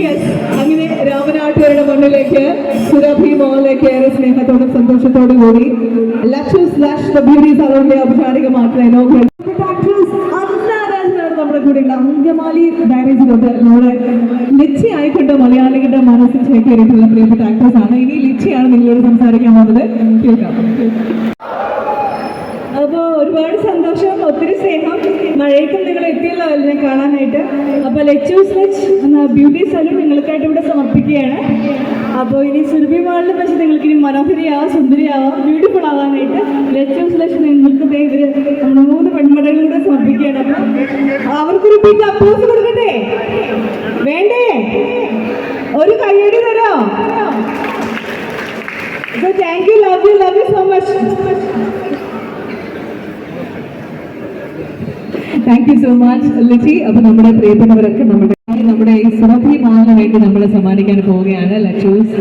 Yes അങ്ങനെ രാമനാട്ടുകാരുടെ മണ്ണിലേക്ക് സുരഭി മോളിലേക്ക് ഏറെ സ്നേഹത്തോടും സന്തോഷത്തോടും കൂടി ലക്ഷു സ്ലാഷ് ദ ബ്യൂട്ടി സലോണിന്റെ ഔപചാരികമായിട്ടുള്ള ഇനോഗ്രേറ്റ് നമ്മുടെ കൂടെയുള്ള അങ്കമാലി ഡയറീസ് തൊട്ട് നമ്മുടെ ലിച്ചയായിക്കൊണ്ട് മലയാളികളുടെ മനസ്സിൽ ചേക്കേറിയിട്ടുള്ള പ്രിയപ്പെട്ട ആക്ടേഴ്സാണ് ഇനി ലിച്ചയാണ് നിങ്ങളോട് സംസാരിക്കാൻ പോകുന്നത്. കേൾക്കാം. ഒരുപാട് സന്തോഷം ഒത്തിരി സ്നേഹം. മഴയ്ക്കും നിങ്ങൾ എത്തിയല്ലോ എന്നെ കാണാനായിട്ട്. അപ്പോൾ ലെച്ചൂസ് വെച്ച് എന്ന ബ്യൂട്ടി സലൂൺ നിങ്ങൾക്കായിട്ട് ഇവിടെ സമർപ്പിക്കുകയാണ്. അപ്പോൾ ഇനി സുരഭി മാളിൽ വെച്ച് നിങ്ങൾക്ക് ഇനി മനോഹരിയാവാം സുന്ദരിയാവാം ബ്യൂട്ടിഫുൾ ആവാനായിട്ട് ലെച്ചൂസ് വെച്ച് നിങ്ങൾക്ക് നമ്മുടെ മൂന്ന് പെൺമടകളിലൂടെ സമർപ്പിക്കുകയാണ്. അപ്പോൾ അവർക്കൊരു ബിഗ് അപ്പോസ് കൊടുക്കട്ടെ? വേണ്ടേ? ഒരു കയ്യടി തരോ thank you love you love you so much thank you so much Litty അപ്പൊ നമ്മുടെ പ്രിയപ്പെട്ടവരൊക്കെ നമ്മുടെ നമ്മുടെ ഈ സുരഭി മാളിന് വേണ്ടി നമ്മൾ സമ്മാനിക്കാൻ പോവുകയാണ്. ലക്ഷൂസ്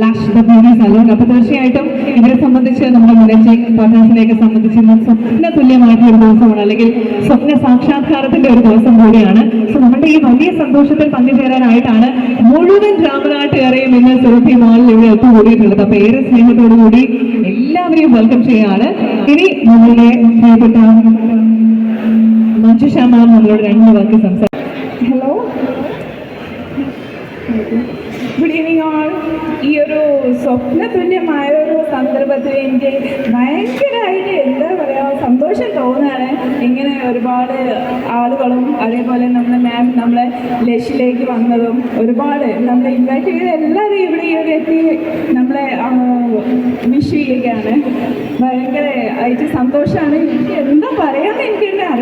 ലാഷ് ദ സലൂൺ അപ്പൊ തീർച്ചയായിട്ടും ഇവരെ സംബന്ധിച്ച് നമ്മുടെ മാനേജിംഗ് പാർട്ട്നേഴ്സിനെയൊക്കെ സംബന്ധിച്ച് സ്വപ്ന തുല്യമായിട്ടുള്ള ഒരു ദിവസമാണ് അല്ലെങ്കിൽ സ്വപ്ന സാക്ഷാത്കാരത്തിന്റെ ഒരു ദിവസം കൂടിയാണ്. സോ നമ്മുടെ ഈ വലിയ സന്തോഷത്തിൽ പങ്കുചേരാനായിട്ടാണ് മുഴുവൻ രാമനാട്ടുകാരെയും ഇന്ന് സുരഭി മാളിൽ ഇവിടെ ഒത്തുകൂടിയിട്ടുള്ളത് അപ്പൊ ഏറെ സ്നേഹത്തോടു കൂടി എല്ലാവരെയും വെൽക്കം ചെയ്യാണ് ഇനി നമ്മളുടെ പ്രിയപ്പെട്ട മഞ്ജുഷ മാം നമ്മളോട് രണ്ട് വാക്ക് സംസാരിക്കും ഹലോ ഗുഡ് ഈവനിങ് ഓൾ ഈ ഒരു സ്വപ്നതുല്യമായ ഒരു സന്ദർഭത്തിൽ എനിക്ക് ഭയങ്കരമായിട്ട് എന്താ പറയുക സന്തോഷം തോന്നുകയാണ്. ഇങ്ങനെ ഒരുപാട് ആളുകളും അതേപോലെ നമ്മുടെ മാം നമ്മളെ ലക്ഷ്യയിലേക്ക് വന്നതും ഒരുപാട് നമ്മളെ ഇൻവൈറ്റ് ചെയ്ത എല്ലാവരും ഇവിടെ ഈ ഒരു എത്തി നമ്മളെ വിഷ് ചെയ്യുകയാണ്. ഭയങ്കര ആയിട്ട് സന്തോഷമാണ്.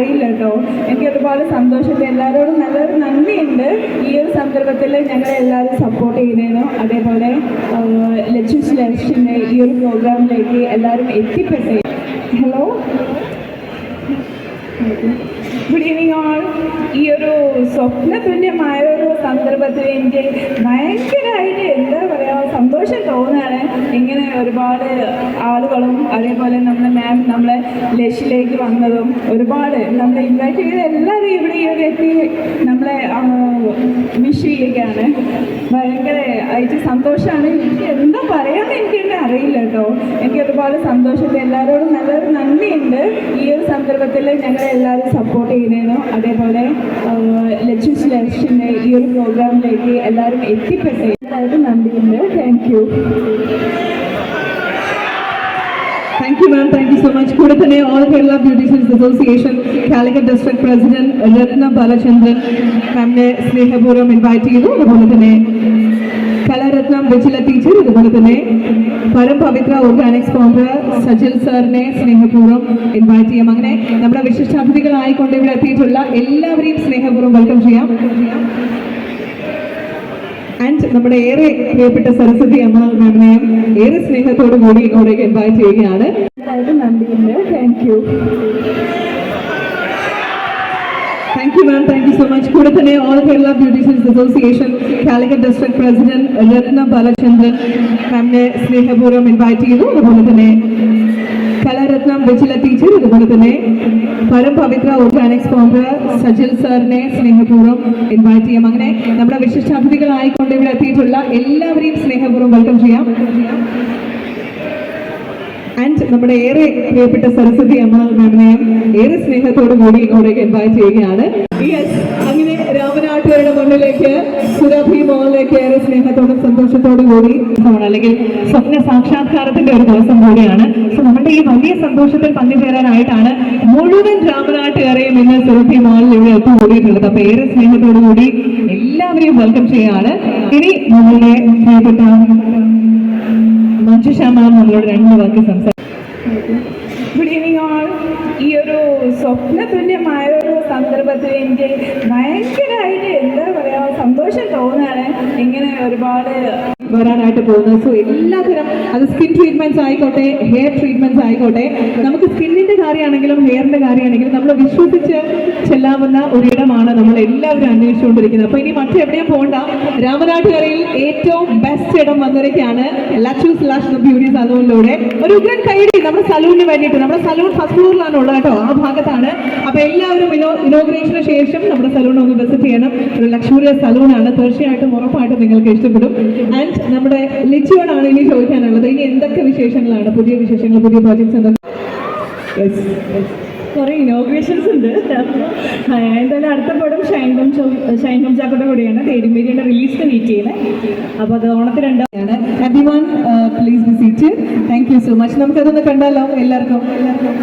അറിയില്ല കേട്ടോ. എനിക്ക് ഒരുപാട് സന്തോഷത്തിൽ എല്ലാവരോടും നല്ലൊരു നന്ദിയുണ്ട്. ഈ ഒരു സന്ദർഭത്തിൽ ഞങ്ങളെ എല്ലാവരും സപ്പോർട്ട് ചെയ്തതിനും. അതേപോലെ ലക്ഷ്യ ലക്ഷ്യന്റെ ഈ ഒരു പ്രോഗ്രാമിലേക്ക് എല്ലാവരും എത്തിപ്പെട്ടേ. ഹലോ ഗുഡ് ഈവനിങ് ഓൾ ഈ ഒരു സ്വപ്നതുല്യമായ ഒരു സന്ദർഭത്തിൽ എനിക്ക് ഭയങ്കരമായിട്ട് എന്താ പറയുക സന്തോഷം തോന്നുകയാണ്. ഇങ്ങനെ ഒരുപാട് ആളുകളും അതേപോലെ നമ്മുടെ മാം നമ്മളെ ലക്ഷ്യയിലേക്ക് വന്നതും ഒരുപാട് നമ്മളെ ഇൻവൈറ്റ് ചെയ്ത എല്ലാവരും ഇവിടെ ഈ ഒരു എത്തി നമ്മളെ വിഷ് ചെയ്യുകയാണ്. ഭയങ്കര ആയിട്ട് സന്തോഷമാണ്. എനിക്ക് എന്താ പറയാമെന്ന് എനിക്ക് തന്നെ അറിയില്ല കേട്ടോ. എനിക്ക് ഒരുപാട് സന്തോഷത്തിൽ എല്ലാവരോടും സന്ദർഭത്തിൽ ഞങ്ങളെ എല്ലാവരും സപ്പോർട്ട് ചെയ്യുന്നതിനും അതേപോലെ ലക്ഷ്യന്റെ ഈ ഒരു പ്രോഗ്രാമിലേക്ക് എല്ലാവരും എത്തിപ്പെട്ടേ. എല്ലാവരും നന്ദിയുണ്ട് thank you thank you ma'am thank you so much കൂടെ തന്നെ all Kerala beauticians association Calicut district president Ratna Balachandran മാമിനെ സ്നേഹപൂർവം ഇൻവൈറ്റ് ചെയ്തു. അതുപോലെ തന്നെ കലാരത്നം വിജില ടീച്ചർ അതുപോലെ തന്നെ പരംപവിത്ര ഓർഗാനിക്സ് ഫൗണ്ടർ സജിൽ സാറിനെ സ്നേഹപൂർവം ഇൻവൈറ്റ് ചെയ്യാം. അങ്ങനെ നമ്മുടെ വിശിഷ്ടാതിഥികളായിക്കൊണ്ട് ഇവിടെ എത്തിയിട്ടുള്ള എല്ലാവരെയും സ്നേഹപൂർവം വെൽക്കം ചെയ്യാം. ആൻഡ് നമ്മുടെ ഏറെ പ്രിയപ്പെട്ട സരസ്വതി അമ്മ മാമിനെയും ഏറെ സ്നേഹത്തോടു കൂടി ഇങ്ങോട്ടേക്ക് ഇൻവൈറ്റ് ചെയ്യുകയാണ് thank you thank you ma'am thank you so much കൂടെ തന്നെ all Kerala beauticians association Calicut district president Ratna Balachandran മാമിനെ സ്നേഹപൂർവം ഇൻവൈറ്റ് ചെയ്തു. അതുപോലെ തന്നെ കലാരത്നം വിജില ടീച്ചർ അതുപോലെ തന്നെ പരം പവിത്ര ഓർഗാനിക്സ് ഫൗണ്ടർ സജിൽ സാറിനെ സ്നേഹപൂർവം ഇൻവൈറ്റ് ചെയ്യാം. അങ്ങനെ നമ്മുടെ വിശിഷ്ടാതിഥികളായിക്കൊണ്ട് ഇവിടെ എത്തിയിട്ടുള്ള എല്ലാവരെയും സ്നേഹപൂർവം വെൽക്കം ചെയ്യാം. നമ്മുടെ ഏറെ പ്രിയപ്പെട്ട സരസ്വതി അമ്മ മാമിനെയും ഏറെ സ്നേഹത്തോടു കൂടി ഇങ്ങോട്ടേക്ക് ഇൻവൈറ്റ് ചെയ്യുകയാണ്. അങ്ങനെ രാമനാട്ടുകാരുടെ മുന്നിലേക്ക് സുരഭി മോളിലേക്ക് ഏറെ സ്നേഹത്തോടും സന്തോഷത്തോടും കൂടി അല്ലെങ്കിൽ സ്വപ്ന സാക്ഷാത്കാരത്തിന്റെ ഒരു ദിവസം കൂടിയാണ്. സോ നമ്മുടെ ഈ വലിയ സന്തോഷത്തിൽ പങ്കുചേരാനായിട്ടാണ് മുഴുവൻ രാമനാട്ടുകാരെയും ഇന്ന് സുരഭി മോളിൽ ഇവിടെ ഒത്തുകൂടിയിട്ടുള്ളത് അപ്പൊ ഏറെ സ്നേഹത്തോടു കൂടി എല്ലാവരെയും വെൽക്കം ചെയ്യാണ് ഇനി നമ്മളുടെ പ്രിയപ്പെട്ട മഞ്ജുഷ മാം നമ്മളോട് രണ്ട് വാക്ക് സംസാരിക്കും. ഗുഡ് ഈവനിങ് ഓൾ ഈ ഒരു സ്വപ്നതുല്യമായ ഒരു സന്ദർഭത്തിൽ എനിക്ക് ഭയങ്കരമായിട്ട് എന്താ പറയുക സന്തോഷം തോന്നുകയാണ് ഇങ്ങനെ ഒരുപാട് വരാനായിട്ട് പോകുന്നത്. സോ എല്ലാത്തരം അത് സ്കിൻ ട്രീറ്റ്മെന്റ്സ് ആയിക്കോട്ടെ ഹെയർ ട്രീറ്റ്മെന്റ്സ് ആയിക്കോട്ടെ. നമുക്ക് സ്കിന്നിന്റെ കാര്യമാണെങ്കിലും ഹെയറിന്റെ കാര്യമാണെങ്കിലും നമ്മൾ വിശ്വസിച്ച് ചെല്ലാവുന്ന ഒരിടമാണ് നമ്മൾ എല്ലാവരും അന്വേഷിച്ചുകൊണ്ടിരിക്കുന്നത്. അപ്പൊ ഇനി മറ്റെവിടെയും പോകണ്ട രാമനാട്ടുകരയിൽ ഏറ്റവും ബെസ്റ്റ് ഇടം വന്നിരിക്കുകയാണ് ലച്ചൂസ് ലാഷ് ബ്യൂട്ടി സലൂണിലൂടെ ഒരു ഉഗ്രൻ കൈഡി നമ്മുടെ സലൂണിന് വേണ്ടിയിട്ട്. നമ്മുടെ സലൂൺ ഫസ്റ്റ് ഫ്ലോറിലാണ് ഉള്ളത് കേട്ടോ ആ ഭാഗത്താണ്. അപ്പൊ എല്ലാവരും ഇനോഗ്രേഷന് ശേഷം നമ്മുടെ സലൂൺ ഒന്ന് വിസിറ്റ് ചെയ്യണം. ഒരു ലക്ഷൂറിയസ് സലൂൺ ആണ്. തീർച്ചയായിട്ടും ഉറപ്പായിട്ടും നിങ്ങൾക്ക് ഇഷ്ടപ്പെടും. ആൻഡ് നമ്മുടെ ലിച്ചുവോടാണ് ഇനി ചോദിക്കാനുള്ളത്. ഇനി എന്തൊക്കെ വിശേഷങ്ങളാണ്? പുതിയ വിശേഷങ്ങൾ പുതിയ പ്രോജക്ട്സ് എന്തൊക്കെ? കുറേ ഇനോഗ്രേഷൻസ് ഉണ്ട്. എന്തായാലും അടുത്ത പടം ഷൈൻ ചോ ഷൈൻ ചാക്കോടെ കൂടെയാണ്. തേരുമേരിയുടെ റിലീസിന് വെയിറ്റ് ചെയ്യുന്നത് അപ്പോൾ അത് ഓണത്തിനുണ്ട് Abhiman please be seat thank you so much നമുക്കതൊന്ന് കണ്ടാലോ? എല്ലാവർക്കും എല്ലാവർക്കും?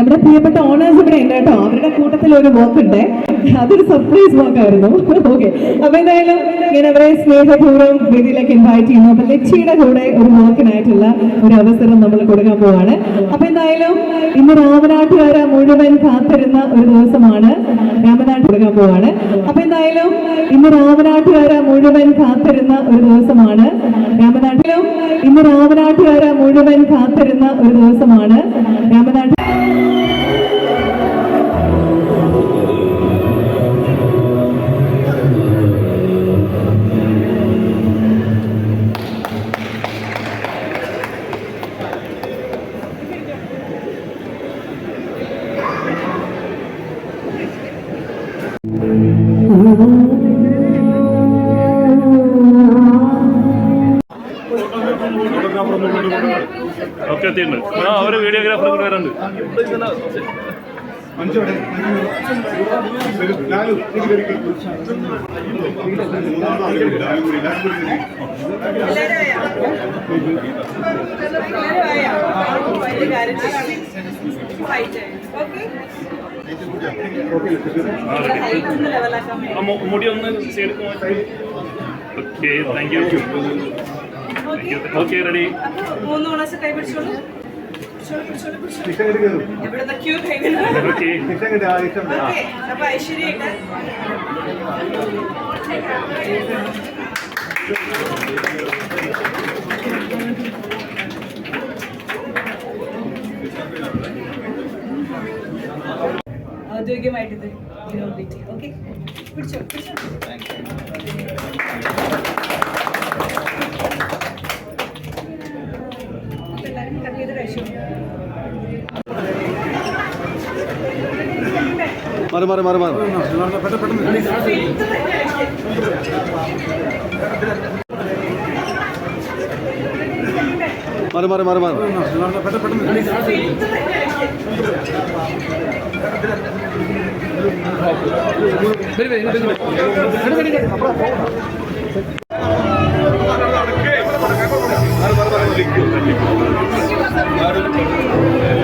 നമ്മുടെ പ്രിയപ്പെട്ട ഓണേഴ്സ് ഇവിടെ ഉണ്ട് കേട്ടോ. അവരുടെ കൂട്ടത്തിൽ ഒരു ഉണ്ട്. അതൊരു സർപ്രൈസ് വോക്ക് ആയിരുന്നു. ഓക്കെ അപ്പൊ എന്തായാലും ഞാൻ അവരെ സ്നേഹപൂർവം വീട്ടിലേക്ക് ഇൻവൈറ്റ് ചെയ്യുന്നു. അപ്പൊ ലക്ഷിയുടെ കൂടെ ഒരു വോക്കിനായിട്ടുള്ള ഒരു അവസരം നമ്മൾ കൊടുക്കാൻ പോവാണ്. അപ്പൊ എന്തായാലും ഇന്ന് രാമനാട്ടുകാര മുഴുവൻ കാത്തിരുന്ന ഒരു ദിവസമാണ് രാമനാട്ട് കൊടുക്കാൻ പോവാണ്. അപ്പൊ എന്തായാലും ഇന്ന് രാമനാട്ടുകാര മുഴുവൻ കാത്തിരുന്ന ഒരു ദിവസമാണ് രാമനാട്ടിലും ഇന്ന് രാമനാട്ടുകാര മുഴുവൻ കാത്തിരുന്ന ഒരു ദിവസമാണ് ഒക്കെ എത്തിയിട്ടുണ്ട് ആ അവർ വീഡിയോഗ്രാഫർ വരാറുണ്ട് ഓക്കെ മുടി ഒന്ന് okay thank you okay ready മൂന്ന് മണസ് കൈ പിടിച്ചോളൂ പിടിച്ചോളൂ, പിടിച്ചോളൂ, പിടിച്ചോളൂ. എവിടുന്നാ ക്യൂ കൈ വരുന്നത്? ഓക്കെ ഓക്കേ, അപ്പൊ ഐശ്വര്യമായിട്ട് ഔദ്യോഗികമായിട്ട് ഇത് ഇനോഗ്രേറ്റ് ചെയ്യും ഓക്കെ പിടിച്ചോ. പിടിച്ചോ എല്ലാവരും കട്ട് ചെയ്ത് കഴിച്ചു? മാറി മാറി മാറി മാറി. മാറി മാറി മാറി മാറി. താങ്ക് ആരും